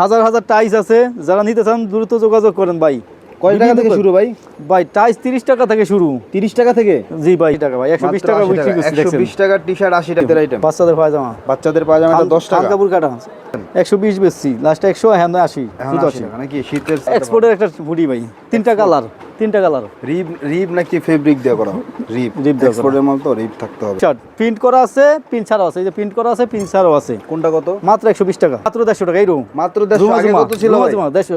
হাজার হাজার টাইস আছে যারা নিতে চান দ্রুত যোগাযোগ করেন ভাই। কয় টাকা থেকে শুরু ভাই? ভাই টাইস তিরিশ টাকা থেকে শুরু। তিরিশ টাকা থেকে? জি ভাই। টাকা ভাই একশো বিশ টাকা একশো বিশ টাকার টি শার্ট আশি টাকার আইটেম বাচ্চাদের পায়জামা। বাচ্চাদের পায়জামা দশ টাকা। কাপড় কাটা। একশো বিশ বেচছি লাস্টে একশো হ্যাঁ আশি নাকি শীতের এক্সপোর্টের একটা হুডি ভাই তিনটা কালার তিনটা কালার রিব রিব নাকি ফেব্রিক দেওয়া করা? রিব। রিব এক্সপোর্টের মাল তো রিব থাকতে হবে। শার্ট প্রিন্ট করা আছে প্রিন্ট ছাড়াও আছে এই যে প্রিন্ট করা আছে প্রিন্ট ছাড়াও আছে। কোনটা কত? মাত্র একশো বিশ টাকা। মাত্র দেড়শো টাকা এইরকম মাত্র দেড়শো আগে কত ছিল ভাই? দেড়শো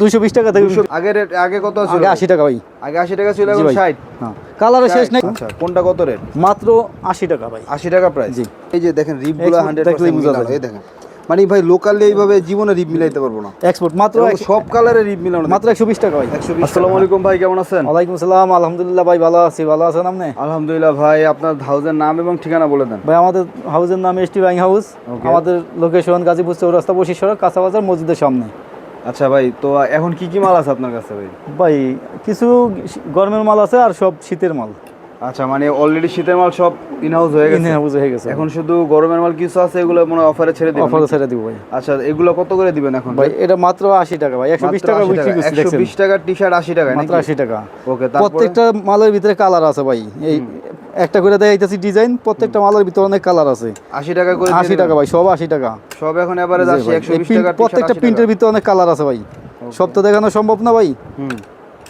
দুশো বিশ টাকা থেকে আগে রেট আগে কত ছিল? আগে আশি টাকা ভাই। আগে আশি টাকা ছিল এখন ভাই। ষাট। হ্যাঁ। কালারের শেষ নেই। আচ্ছা কোনটা কত রেট মাত্র আশি টাকা ভাই। আশি টাকা প্রাইস জি। এই যে দেখেন রিবগুলো Export হান্ড্রেড দেখলেই বোঝা যায়। এই দেখেন। মানে ভাই লোকালি এইভাবে জীবনে রিব মিলাইতে পারব না। এক্সপোর্ট মাত্র সব কালারে রিব মিলানো মাত্র একশো বিশ টাকা ভাই। একশো আসসালামু আলাইকুম ভাই কেমন আছেন? ওয়ালাইকুম আসসালাম। আলহামদুলিল্লাহ ভাই ভালো আছি। ভালো আছেন আপনি? আলহামদুলিল্লাহ ভাই আপনার হাউসের নাম এবং ঠিকানা বলে দেন। ভাই আমাদের হাউসের নাম এস টি ব্যাংক হাউস আমাদের লোকেশন গাজীপুর চৌরাস্তা বসি সড়ক কাঁচা বাজার মসজিদের সামনে। আচ্ছা ভাই তো এখন কি কি মাল আছে আপনার কাছে ভাই? ভাই কিছু গরমের মাল আছে আর সব শীতের মাল। আচ্ছা মানে অলরেডি শীতের মাল সব ইন হাউস হয়ে গেছে? ইন হাউস হয়ে গেছে। এখন শুধু গরমের মাল কিছু আছে এগুলো মনে অফারে ছেড়ে দিবেন অফার ছেড়ে দিব ভাই। আচ্ছা এগুলো কত করে দিবেন এখন? ভাই এটা মাত্র আশি টাকা ভাই একশো বিশ টাকা বিক্রি করছি দেখছেন? বিশ টাকার টি শার্ট আশি টাকা মাত্র আশি টাকা। ওকে তারপরে? প্রত্যেকটা মালের ভিতরে কালার আছে ভাই। এই একটা করে দেয় দেখাইতেছি ডিজাইন প্রত্যেকটা মালের ভিতরে অনেক কালার আছে। আশি টাকা করে আশি টাকা ভাই সব আশি টাকা। সব এখন এবারে জি আসছে ভাই। একশো এই বিশ print- টাকা প্রত্যেকটা প্রিন্টের ভিতরে অনেক কালার আছে ভাই। সব তো দেখানো সম্ভব না ভাই। হুম।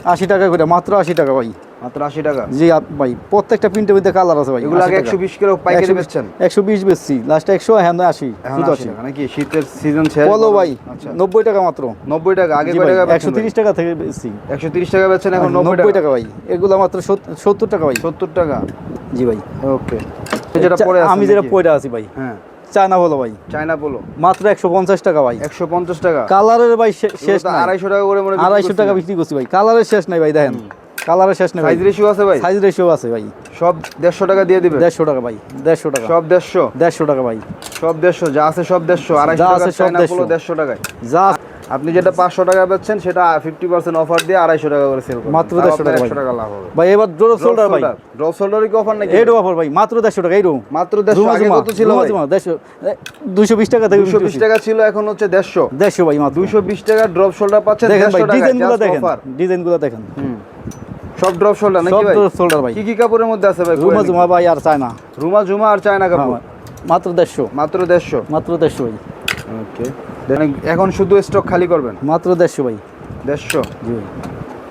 আশি টাকা করে মাত্র আশি টাকা ভাই। মাত্র আশি টাকা। জি ভাই প্রত্যেকটা প্রিন্টের ভিতরে কালার আছে ভাই। এগুলো আগে একশো বিশ কিলো পাইকারি বেচছেন। একশো বিশ বেচছি। লাস্টে একশো হ্যাঁ আশি এখন শুধু আশি আশি। টাকা। নাকি শীতের সিজন শেষ বলো ভাই আচ্ছা। নব্বই টাকা মাত্র। নব্বই টাকা আগে কয় টাকা একশো তিরিশ টাকা থেকে বেচছি। একশো তিরিশ টাকা বেচছেন এখন নব্বই নব্বই টাকা। ভাই। এগুলো মাত্র সত- সত্তর টাকা ভাই। সত্তর টাকা। জি ভাই। ওকে। যেটা পরে আমি যেটা পরে আছি ভাই। হ্যাঁ। চায়না বলো ভাই। চায়না পোলো মাত্র একশো পঞ্চাশ টাকা ভাই। একশো পঞ্চাশ টাকা? কালারের ভাই শেষ আড়াইশো টাকা করে মনে আড়াইশো টাকা বিক্রি করছি ভাই। কালারের শেষ নাই ভাই দেখেন। কালারের শেষ নাই সাইজ রেশিও আছে ভাই? সাইজ রেশিও আছে ভাই। সব দেড়শো টাকা দিয়ে দিবে দেড়শো টাকা ভাই। দেড়শো টাকা। সব দেড়শো? দেড়শো টাকা ভাই। সব দেড়শো যা আছে সব দেড়শো। আড়াইশো টাকা চায়না 150 দেড়শো। টাকায়। যা আপনি যেটা পাঁচশো টাকা পাচ্ছেন সেটা ফিফটি পার্সেন্ট অফার দিয়ে আড়াইশো টাকা করে সেল মাত্র তাও 150 আপনার টাকা 100 টাকা লাভ হবে। ভাই এবার ড্রপ শোল্ডার ভাই। ড্রপ শোল্ডারে কি অফার নাকি? এইটু অফার ভাই মাত্র দেড়শো টাকা এইটু মাত্র দেড়শো আগে কত ছিল দেড়শো দুশো বিশ টাকা থেকে দুশো বিশ টাকা ছিল এখন হচ্ছে দেড়শো। দেড়শো ভাই মাত্র। দুশো বিশ টাকা ড্রপ শোল্ডার পাচ্ছেন দেখেন ভাই দেড়শো ডিজাইনগুলো দেখেন। অফার ডিজাইনগুলো দেখেন। সব ড্রপ শোল্ডার নাকি সব ভাই? ড্রপ শোল্ডার ভাই। কি কি কাপড়ের মধ্যে আছে ভাই? রুমা জুমা ভাই আর চায়না। রুমা ঝুমা আর চায়না কাপড়? হ্যাঁ, মাত্র দেড়শো। মাত্র দেড়শো। মাত্র দেড়শো ভাই। ওকে এখন শুধু স্টক খালি করবেন? মাত্র দেড়শো ভাই। দেড়শো? জি।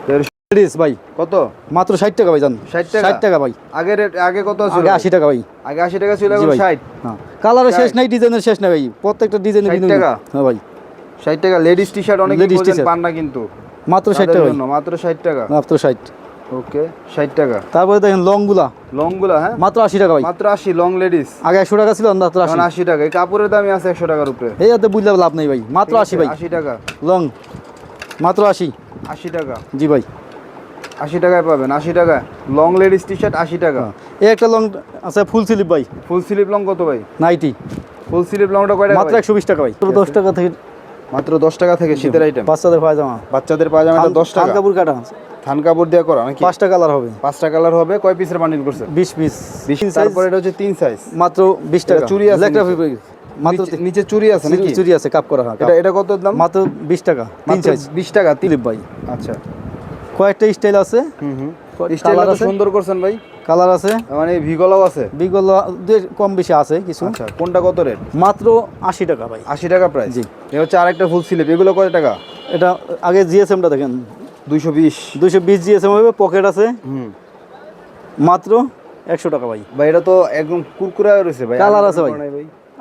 ভাই লেডিস ভাই কত? মাত্র ষাট টাকা ভাই জান। 60 টাকা? ষাট টাকা ভাই। আগে আগে কত ছিল আগে আশি টাকা ভাই। আগে আশি টাকা ছিল এখন ষাট। হ্যাঁ। কালারের শেষ নাই ডিজাইনের শেষ নাই ভাই। প্রত্যেকটা ডিজাইনের 60 টাকা? হ্যাঁ ভাই। ষাট টাকা? লেডিস টি শার্ট অনেক t-shirt। পান না কিন্তু। মাত্র ষাট টাকা মাত্র ষাট টাকা। মাত্র ষাট। ওকে ষাট টাকা। তারপরে দেখেন লংগুলা লংগুলা হ্যাঁ? মাত্র আশি টাকা ভাই। মাত্র আশি লং লেডিস আগে একশো টাকা ছিল মাত্র আশি। আশি টাকা। এই কাপড়ের দামই আছে একশো টাকার উপরে। এই হাতে বুঝলে লাভ নেই ভাই। মাত্র আশি ভাই। আশি টাকা। লং। মাত্র আশি। আশি টাকা। জি ভাই। আশি টাকায় পাবেন আশি টাকা লং লেডিস টি শার্ট আশি টাকা। এই একটা লং আছে ফুল স্লিপ ভাই। ফুল স্লিভ লং কত ভাই? নাইটি ফুল স্লিভ লংটা কয় টাকা মাত্র? একশো বিশ টাকা ভাই। দশ টাকা থেকে মাত্র দশ টাকা থেকে শীতের আইটেম বাচ্চাদের পায়জামা। বাচ্চাদের পায়জামাটা দশ টাকা। কাপড় কাটা। থান কাপড় দিয়ে করা নাকি? পাঁচটা কালার হবে। পাঁচটা কালার হবে। কয় পিসের বান্ডিল করছে? বিশ পিস। তারপরে এটা হচ্ছে তিন সাইজ মাত্র বিশ টাকা। চুড়ি আছে মাত্র নিচে- চুরি আছে নাকি? চুরি আছে কাপ করা এটা এটা কত দাম? মাত্র বিশ টাকা তিন সাইজ বিশ টাকা তিলিপ ভাই। আচ্ছা। কয়েকটা স্টাইল আছে? সুন্দর করছেন ভাই। কালার আছে। মানে ভিগলাও আছে? দুই কম বেশি আছে কিছু। আচ্ছা কোনটা কত রেট? মাত্র আশি টাকা ভাই। আশি টাকা প্রাইস জি। এ হচ্ছে আরেকটা ফুল স্লিপ এগুলো কত টাকা? এটা আগে জিএসএমটা দেখেন। দুইশো বিশ। দুইশো বিশ জিএসএম হবে পকেট আছে। হুম। মাত্র একশো টাকা ভাই। ভাই এটা তো একদম কুরকুরা রয়েছে ভাই। কালার আছে ভাই।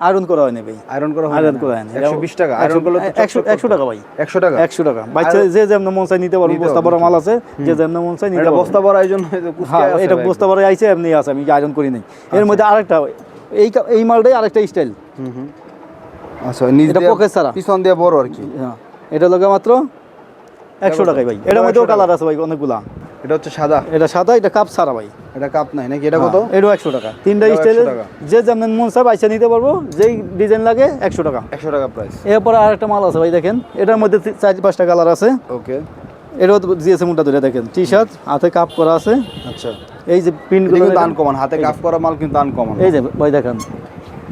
আয়রন করা হয়নি ভাই। আয়রন করা আয়রন করা হয়নি। একশো বিশ টাকা। আয়রন করলে একশো একশো টাকা ভাই। একশো টাকা? একশো টাকা। বাচ্চা যে যেমন মন চাই নিতে পারব বস্তা বড় মাল আছে যে যেমন মন চাই নিতে বস্তা ভরা আয়োজন হ্যাঁ এটা বস্তা বড় আইছে এমনি আছে আমি আয়রন করি নাই। এর মধ্যে আরেকটা এই এই মালটাই আরেকটা স্টাইল হুম হুম। আচ্ছা দিয়ে pocket ছাড়া। পিছন দিয়ে বড় আর কি। হ্যাঁ। এটা লোকে মাত্র একশো টাকাই ভাই। এটার মধ্যেও কালার আছে ভাই অনেকগুলা। এটা হচ্ছে সাদা। এটা সাদা এটা কাপ ছাড়া ভাই। এটা কাপ নাই নাকি? এটা কত? এটাও একশো টাকা। তিনটা এটাও 100 স্টাইলে। যে যেমন মন চাই বাইসা নিতে পারব যেই ডিজাইন লাগে একশো টাকা। একশো টাকা প্রাইস এরপরে আরেকটা মাল আছে ভাই দেখেন। এটার মধ্যে চার পাঁচটা কালার আছে। ওকে। এটাও জিএসএম উল্টা ধরে দেখেন। টি শার্ট হাতে কাপ করা আছে। আচ্ছা। এই যে প্রিন্ট এটা কিন্তু আনকমন হাতে কাফ করা মাল কিন্তু আনকমন এই যে ভাই দেখেন।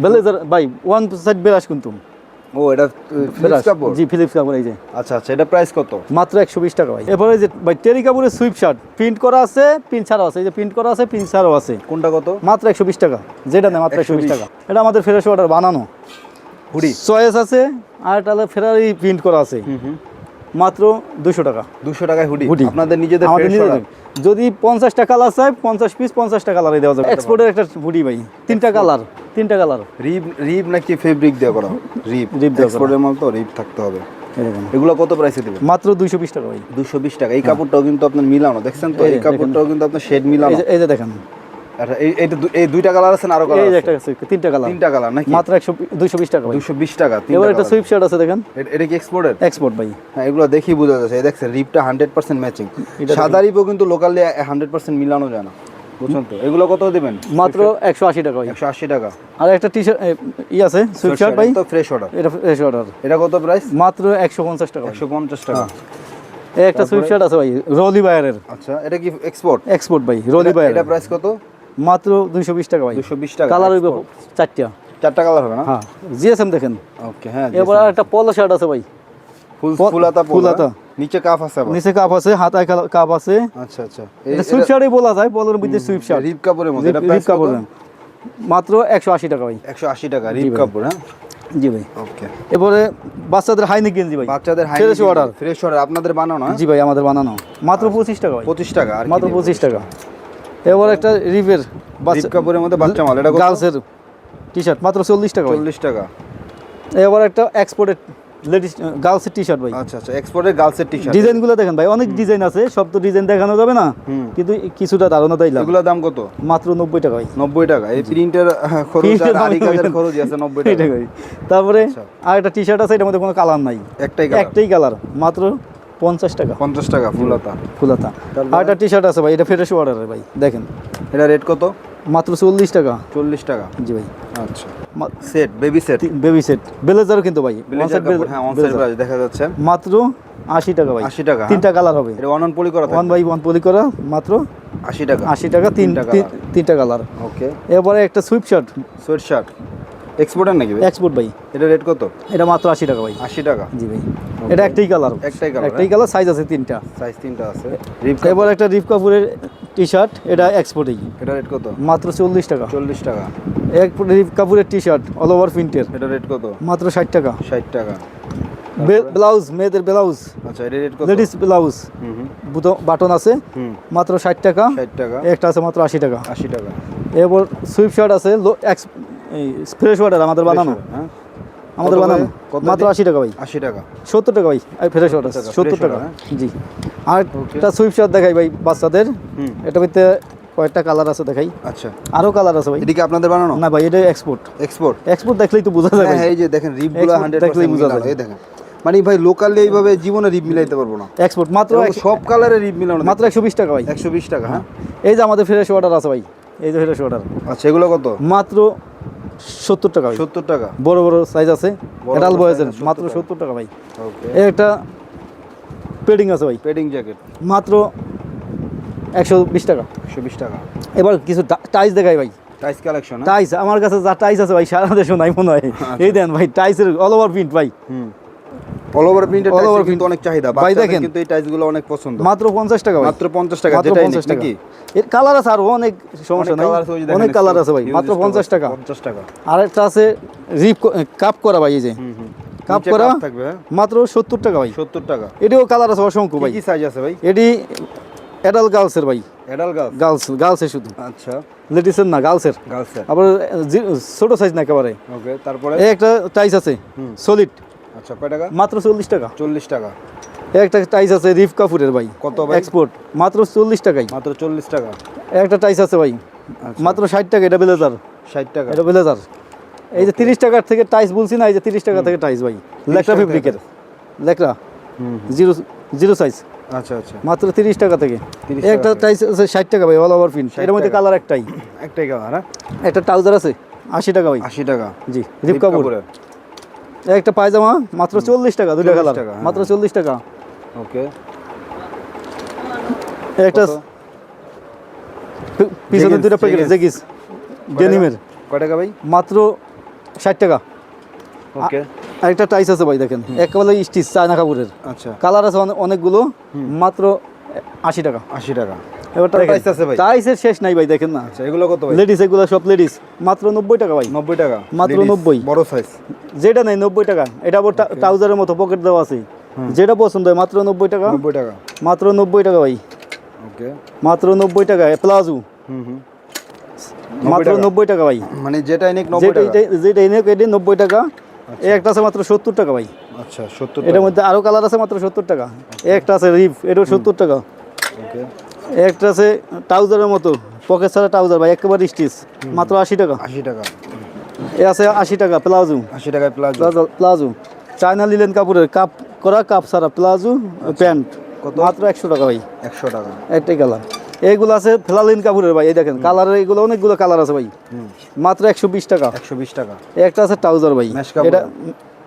ব্লেজার ভাই ওয়ান সাইড বেলাস কিন্তু। ও এটা ফিলিপস কাপড়? জি ফিলিপস কাপড় এই যে। আচ্ছা আচ্ছা এটা প্রাইস কত? মাত্র একশো বিশ টাকা ভাই। এরপরে যে ভাই টেরি কাপড়ের সুইপ শার্ট প্রিন্ট করা আছে প্রিন্ট ছাড়াও আছে এই যে প্রিন্ট করা আছে প্রিন্ট ছাড়াও আছে। কোনটা কত? মাত্র একশো বিশ টাকা যেটা নেই মাত্র একশো বিশ 120 টাকা এটা আমাদের ফ্রেশ অর্ডার বানানো। হুডি? চয়েস আছে আর এটা ফেরারি প্রিন্ট করা আছে। মাত্র দুশো টাকা। দুশো টাকায় হুডি? হুডি। আপনাদের নিজেদের আমাদের নিজেদের? যদি পঞ্চাশটা কালার চাই পঞ্চাশ পিস পঞ্চাশটা কালারই দেওয়া যাবে। এক্সপোর্টের একটা হুডি ভাই তিনটা কালার তিনটা কালার রিব রিব নাকি ফেব্রিক দেওয়া করা? রিব। রিব এক্সপোর্টের মাল তো রিব থাকতে হবে। এগুলো কত প্রাইসে দিবেন? মাত্র দুইশো বিশ টাকা ভাই। দুশো বিশ টাকা। এই কাপড়টাও কিন্তু আপনার মিলানো দেখছেন তো? এই কাপড়টাও কিন্তু আপনার শেড মিলানো। এই যে- দেখেন। এই এইটা এই দুইটা কালার আছে না আরও কালার আছে? একটা আছে, তিনটা কালার তিনটা কালার নাকি? মাত্র একশো দুইশো বিশ টাকা ভাই। দুশো বিশ টাকা এবার একটা সুইপ শার্ট আছে দেখেন। এটা কি এক্সপোর্টের এক্সপোর্ট ভাই। হ্যাঁ এগুলো দেখি বোঝা যাচ্ছে। এই দেখছেন রিপটা হান্ড্রেড পার্সেন্ট ম্যাচিং সাদা রিপও কিন্তু লোকালি হান্ড্রেড পার্সেন্ট মিলানো যায় না। তো? এগুলো কত দেবেন? মাত্র একশো আশি টাকা একশো আশি টাকা। আর একটা টি শার্ট ই আছে সুইপ শার্ট ভাই। তো ফ্রেশ অর্ডার এটা ফ্রেশ অর্ডার এটা কত প্রাইস মাত্র একশো পঞ্চাশ টাকা একশো পঞ্চাশ টাকা। এই একটা সুইপ শার্ট আছে ভাই রলি বায়ারের। আচ্ছা এটা কি এক্সপোর্ট এক্সপোর্ট ভাই রলি বায়ার এটা প্রাইস কত? মাত্র দুইশো বিশ টাকা ভাই। দুশো বিশ টাকা। কালার হইবে চারটা। চারটা কালার হবে না? হ্যাঁ জিএসএম দেখেন। ওকে হ্যাঁ এবার একটা পলো শার্ট আছে ভাই। ফুল ফুলাতা ফুলাতা। নিচে কাফ আছে নিচে কাপ আছে হাতায় কাপ আছে। আচ্ছা আচ্ছা। এটা সুইপ শার্টই বলা যায় পলোর মধ্যে সুইপ শার্ট। রিপ কাপড়ের মধ্যে। এটা রিপ কাপড় মাত্র একশো আশি টাকা ভাই। একশো আশি টাকা রিপ কাপড় হ্যাঁ? জি ভাই। ওকে এরপরে বাচ্চাদের হাইনেক গেঞ্জি ভাই। বাচ্চাদের high fresh order fresh order আপনাদের বানানো হ্যাঁ? জি ভাই আমাদের বানানো। মাত্র পঁচিশ টাকা ভাই। পঁচিশ টাকা আর মাত্র পঁচিশ টাকা। এবার একটা রিপের রিপ কাপড়ের মধ্যে বাচ্চা মাল এটা গার্লসের টি শার্ট মাত্র চল্লিশ টাকা ভাই। চল্লিশ টাকা। এবার একটা এক্সপোর্টেড লেডিস গার্লসের টি শার্ট ভাই। আচ্ছা আচ্ছা এক্সপোর্টের গার্লসের টি শার্ট ডিজাইনগুলো দেখেন ভাই অনেক ডিজাইন আছে সব তো ডিজাইন দেখানো যাবে না কিন্তু কিছুটা ধারণা দিলাম এগুলোর দাম কত? মাত্র নব্বই টাকা ভাই। নব্বই টাকা। এই প্রিন্টের খরচ আর। খরচ আছে নব্বই টাকা। তারপরে। আর একটা টি শার্ট আছে এটার মধ্যে কোনো কালার নাই। একটাই কালার একটাই কালার মাত্র পঞ্চাশ টাকা। পঞ্চাশ টাকা ফুলাতা ফুলাতা? আর একটা টি শার্ট আছে ভাই এটা ফ্রেশ অর্ডারের ভাই দেখেন। এটা রেট কত? মাত্র চল্লিশ টাকা। চল্লিশ টাকা? জি ভাই। আচ্ছা। Set baby set baby set ব্লেজারও কিন্তু ভাই। হ্যাঁ দেখা যাচ্ছে। মাত্র আশি টাকা ভাই। আশি টাকা তিনটা কালার হবে। এটা অনন পলি করা ওয়ান বাই ওয়ান পলি করা মাত্র আশি টাকা। আশি টাকা তিন তিনটা তিনটা কালার ওকে এরপরে একটা sweep shirt sweatshirt exporter নাকি এক্সপোর্ট ভাই। এটা রেট কত? এটা মাত্র আশি টাকা ভাই। আশি টাকা। জি ভাই। এটা একটাই কালার একটাই colour, একটাই কালার সাইজ আছে তিনটা। সাইজ তিনটা আছে। এবার একটা রিপ কাপুরের টি শার্ট এটা এক্সপোর্টেই এটা রেট কত? মাত্র চল্লিশ টাকা। চল্লিশ টাকা। এক কাপুরের টি শার্ট অল ওভার প্রিন্টের এটা রেট কত? মাত্র ষাট টাকা। ষাট টাকা। ব্লাউজ মেয়েদের ব্লাউজ আচ্ছা এটা রেট কত? লেডিস ব্লাউজ হুম হুম। বাটন আছে। হুম। মাত্র ষাট টাকা। ষাট টাকা। একটা আছে মাত্র আশি টাকা। আশি টাকা। এরপর সুইপ শার্ট আছে এক্স ফ্রেশ ওয়াটার আমাদের বানানো। হ্যাঁ। আমাদের বানানো মাত্র আশি টাকা ভাই। আশি টাকা। সত্তর টাকা ভাই। ফ্রেশ ওয়াটার সত্তর টাকা order, জি। আর একটা সুইপ শট দেখাই ভাই বাচ্চাদের। এটা ভিতরে কয়েকটা কালার আছে দেখাই। আচ্ছা। আরও কালার আছে ভাই। এদিকে আপনাদের বানানো? না ভাই এটা এক্সপোর্ট এক্সপোর্ট এক্সপোর্ট দেখলেই তো বোঝা যায় হ্যাঁ হ্যাঁ, এই যে দেখেন রিপগুলো Export হান্ড্রেড দেখলেই বোঝা যায়। এই দেখেন। মানে ভাই লোকালি এইভাবে জীবনে রিপ মিলাইতে পারব না। এক্সপোর্ট মাত্র সব কালারের রিপ মিলানো মাত্র একশো বিশ টাকা ভাই। একশো বিশ টাকা হ্যাঁ? এই যে আমাদের ফ্রেশ ওয়াটার আছে ভাই। এই যে ফ্রেশ ওয়াটার আচ্ছা এগুলো কত? মাত্র সত্তর টাকা সত্তর টাকা। বড় বড় সাইজ আছে। এডাল বয়েজের মাত্র 70 সত্তর টাকা। ভাই। একটা পেডিং আছে ভাই। পেডিং জ্যাকেট মাত্র একশো বিশ টাকা। একশো বিশ টাকা। এবার কিছু টাইস দেখাই ভাই। টাইস কালেকশন টাইস আমার কাছে যা টাইস আছে ভাই সারা দেশে নাই মনে হয়। এই দেন ভাই টাইসের অল ওভার প্রিন্ট ভাই। হুম। অল ওভার টাইস over কিন্তু অনেক চাহিদা। ভাই দেখেন। কিন্তু এই অনেক পছন্দ। মাত্র পঞ্চাশ টাকা ভাই। মাত্র পঞ্চাশ টাকা মাত্র যেটাই পঞ্চাশ নিক এর কালার আছে আরও অনেক সমস্যা নাই। অনেক কালার আছে ভাই মাত্র stock পঞ্চাশ আছে, টাকা। পঞ্চাশ টাকা। আর একটা আছে রিপ কাপ করা ভাই এই যে। কাপ করা থাকবে হ্যাঁ। মাত্র সত্তর টাকা ভাই। সত্তর টাকা। এটিও কালার আছে অসংখ্য ভাই। কি সাইজ আছে ভাই? এটি অ্যাডাল গার্লসের ভাই। অ্যাডাল গার্লস গার্লস গার্লসের শুধু। আচ্ছা। লেডিসের না গার্লসের গার্লসের আবার ছোট সাইজ না একেবারে। ওকে তারপরে? এই একটা টাইস আছে সলিড আচ্ছা কয় টাকা? মাত্র চল্লিশ টাকা। চল্লিশ টাকা। একটা টাইস আছে রিফ কাপুরের ভাই। কত এক্সপোর্ট মাত্র চল্লিশ টাকাই। মাত্র চল্লিশ টাকা। একটা টাইস আছে ভাই। আচ্ছা। মাত্র ষাট টাকা এটা ব্লেজার। ষাট টাকা। এটা ব্লেজার। এই যে তিরিশ টাকার থেকে টাইস বলছি না এই যে তিরিশ টাকা থেকে টাইস ভাই। লেকরা ফেব্রিকের। লেকরা। জিরো জিরো সাইজ আচ্ছা আচ্ছা। মাত্র তিরিশ টাকা থেকে। 30 একটা টাইস আছে ষাট টাকা ভাই অল ওভার প্রিন্ট এর মধ্যে কালার একটাই। একটাই কালার হ্যাঁ? একটা ট্রাউজার আছে আশি টাকা ভাই। আশি টাকা। জি রিপ কাপুর একটা পায়জামা মাত্র চল্লিশ টাকা দুইটা কালার। হ্যাঁ। মাত্র চল্লিশ টাকা। ওকে। একটা পিছনে দুইটা প্যাকেট। জেগিস ডেনিমের কয় টাকা? ভাই? মাত্র ষাট টাকা। ওকে। আরেকটা টাইস আছে ভাই দেখেন। একেবারে স্টিচ চায়না কাপড়ের। আচ্ছা। কালার আছে অনেকগুলো মাত্র আশি টাকা। আশি টাকা। এবার তো আছে ভাই? টাইসের শেষ নাই ভাই দেখেন না। আচ্ছা এগুলো কত ভাই? লেডিস এগুলো সব লেডিস মাত্র নব্বই টাকা ভাই। টাকা। মাত্র Ladies, 90 বড় সাইজ যেটা নেই নব্বই টাকা। এটা আবার ট্রাউজারের মতো পকেট দেওয়া আছে। যেটা পছন্দ হয় মাত্র নব্বই টাকা। নব্বই টাকা। মাত্র নব্বই টাকা ভাই। ওকে মাত্র নব্বই টাকা প্লাজো হুম হুম। মাত্র টাকা? নব্বই টাকা ভাই। মানে যেটা যেটা টাকা। এটা- যেটা এনে এটি নব্বই টাকা। এই একটা আছে মাত্র সত্তর টাকা ভাই। আচ্ছা এটার মধ্যে আরও কালার আছে মাত্র সত্তর টাকা। এই একটা আছে রিপ এটাও সত্তর টাকা। ওকে এই একটা আছে ট্রাউজারের মতো। পকেট ছাড়া ট্রাউজার ভাই একেবারে স্টিচ মাত্র আশি টাকা। আশি টাকা। এ আছে আশি টাকা প্লাজো। আশি টাকায় প্লাজো। প্লাজো চায়না লিলেন কাপড়ের কাপ করা কাপ ছাড়া প্লাজো প্যান্ট। কত? মাত্র একশো টাকা ভাই। একশো টাকা। একটাই কালার। এইগুলো আছে ফেলালিন কাপড়ের ভাই এই দেখেন কালারের এগুলো অনেকগুলো কালার আছে ভাই। মাত্র একশো বিশ টাকা। একশো বিশ টাকা। একটা আছে ট্রাউজার ভাই। এটা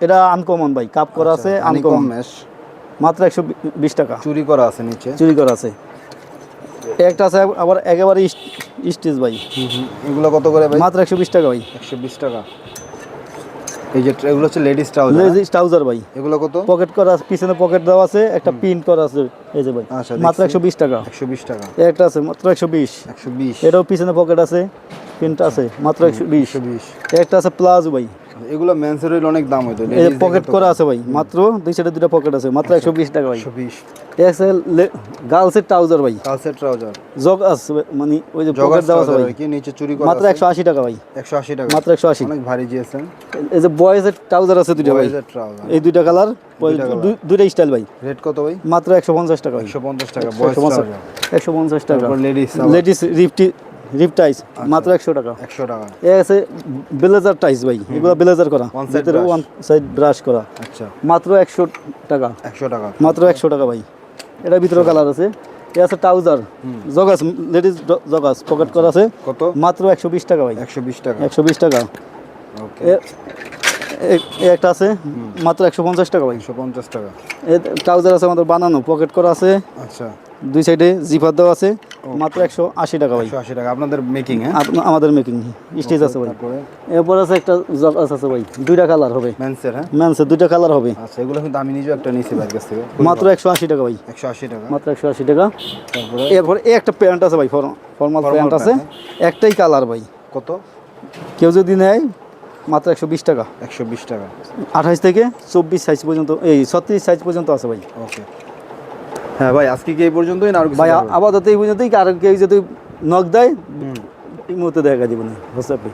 এটা আনকমন ভাই কাপ করা আছে আচ্ছা, আনকমন mesh, মাত্র একশো বিশ টাকা। চুরি করা আছে নিচে। চুরি করা আছে। একটা আছে আবার একেবারে স্টিচ ভাই। এগুলো কত করে ভাই? মাত্র একশো বিশ টাকা ভাই। একশো বিশ টাকা। এই যে এগুলো হচ্ছে লেডিস ট্রাউজার লেডিস ট্রাউজার ভাই। এগুলো কত? পকেট করা আছে, পিছনে পকেট দেওয়া আছে একটা পিন করা আছে এই যে ভাই। আচ্ছা, মাত্র। একশো বিশ টাকা। একশো বিশ টাকা। একটা আছে মাত্র একশো বিশ। একশো বিশ। এটাও পিছনে পকেট আছে পিনটা আছে মাত্র একশো বিশ। একটা আছে প্লাজো ভাই। এগুলো মেন্সের হইলে অনেক দাম হইতো এই পকেট করা আছে ভাই মাত্র দুই সাইডে দুটা পকেট আছে মাত্র একশো বিশ টাকা ভাই। একশো বিশ। আছে গার্লসের ট্রাউজার ভাই। কালসের ট্রাউজার জগ আছে মানে ওই যে পকেট দেওয়া আছে ভাই। কি নিচে চুরি করা মাত্র একশো আশি টাকা ভাই। একশো আশি টাকা। মাত্র একশো আশি। অনেক ভারী জিএসএম এই যে বয়েজের ট্রাউজার আছে দুইটা ভাই। এই দুইটা কালার দুইটা। স্টাইল ভাই। রেট কত ভাই? মাত্র একশো পঞ্চাশ টাকা একশো পঞ্চাশ টাকা একশো পঞ্চাশ টাকা। লেডিস লেডিস রিফটি রিপ টাইস মাত্র একশো টাকা। একশো টাকা। এ আছে ব্লেজার টাইস ভাই এগুলো ব্লেজার করা। ভিতরে ওয়ান সাইড ব্রাশ করা। আচ্ছা। মাত্র একশো টাকা। একশো টাকা। মাত্র একশো টাকা ভাই। এটার ভিতরে কালার আছে। এ আছে trouser joggers ladies joggers pocket করা আছে। কত? মাত্র একশো বিশ টাকা ভাই। একশো বিশ টাকা। একশো বিশ টাকা। ওকে একটা আছে মাত্র একশো পঞ্চাশ টাকা ভাই। একশো পঞ্চাশ টাকা। ট্রাউজার আছে আমাদের বানানো পকেট করা আছে। আচ্ছা। দুই সাইডে জিপার দেওয়া আছে মাত্র একশো আশি টাকা ভাই। আশি টাকা আপনাদের মেকিং হ্যাঁ? আমাদের মেকিং স্টেজ আছে ভাই। এরপর আছে একটা জগাস আছে ভাই দুইটা কালার হবে। মেন্সের হ্যাঁ? ম্যানসে দুইটা কালার হবে। আচ্ছা এগুলো কিন্তু আমি নিজেও একটা নিয়েছি ভাইয়ের কাছ থেকে। মাত্র একশো আশি টাকা ভাই। একশো আশি টাকা। মাত্র একশো আশি টাকা। তারপরে? এরপর এই একটা প্যান্ট আছে ভাই ফর্মাল প্যান্ট আছে। একটাই কালার ভাই। কত? কেউ যদি নেয় মাত্র একশো বিশ টাকা। একশো বিশ টাকা। আঠাশ থেকে চব্বিশ সাইজ পর্যন্ত এই ছত্রিশ সাইজ পর্যন্ত আছে ভাই। ওকে। হ্যাঁ ভাই আজকে কি এই পর্যন্তই না ভাই আপাতত এই পর্যন্তই আর কেউ যদি নখ দেয় এই মুহূর্তে দেখা দিব না হোয়াটসঅ্যাপে